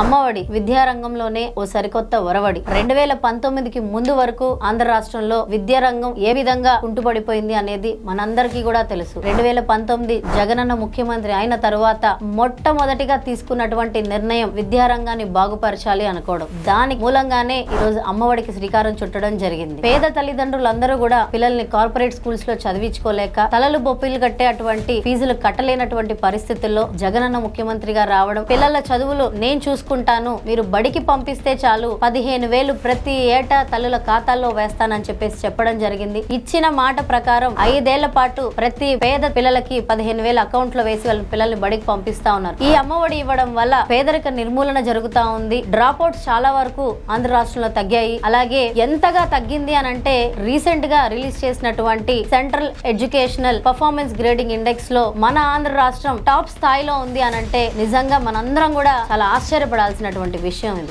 అమ్మఒడి విద్యారంగంలోనే ఓ సరికొత్త ఒరవడి. రెండు వేల పంతొమ్మిదికి ముందు వరకు ఆంధ్ర రాష్ట్రంలో విద్యారంగం ఏ విధంగా కుంటుపడిపోయింది అనేది మనందరికీ కూడా తెలుసు. రెండు వేల పంతొమ్మిది జగనన్న ముఖ్యమంత్రి అయిన తరువాత మొట్టమొదటిగా తీసుకున్నటువంటి నిర్ణయం విద్యారంగాన్ని బాగుపరచాలి అనుకోవడం. దాని మూలంగానే ఈ రోజు అమ్మఒడికి శ్రీకారం చుట్టడం జరిగింది. పేద తల్లిదండ్రులందరూ కూడా పిల్లల్ని కార్పొరేట్ స్కూల్స్లో చదివించుకోలేక తలలు బొప్పిలు కట్టే అటువంటి ఫీజులు కట్టలేనటువంటి పరిస్థితుల్లో జగనన్న ముఖ్యమంత్రిగా రావడం పిల్లల చదువులు నేను చూసుకుంటాను. మీరు బడికి పంపిస్తే చాలు. పదిహేను వేలు ప్రతి ఏటా తల్లుల ఖాతాల్లో వేస్తానని చెప్పేసి చెప్పడం జరిగింది. ఇచ్చిన మాట ప్రకారం ఐదేళ్ళ పాటు ప్రతి పేద పిల్లలకి పదిహేను వేలు అకౌంట్లో వేసి వాళ్ళ పిల్లల్ని బడికి పంపిస్తా ఉన్నారు. ఈ అమ్మఒడి ఇవ్వడం వల్ల పేదరిక నిర్మూలన జరుగుతా ఉంది. డ్రాప్ అవుట్స్ చాలా వరకు ఆంధ్ర రాష్ట్రంలో తగ్గాయి. అలాగే ఎంతగా తగ్గింది అని అంటే రీసెంట్గా రిలీజ్ చేసినటువంటి సెంట్రల్ ఎడ్యుకేషనల్ పర్ఫార్మెన్స్ గ్రేడింగ్ ఇండెక్స్లో మన ఆంధ్ర రాష్ట్రం టాప్ స్థాయిలో ఉంది అని అంటే నిజంగా మనందరం కూడా చాలా ఆశ్చర్యపడాల్సినటువంటి విషయం ఇది.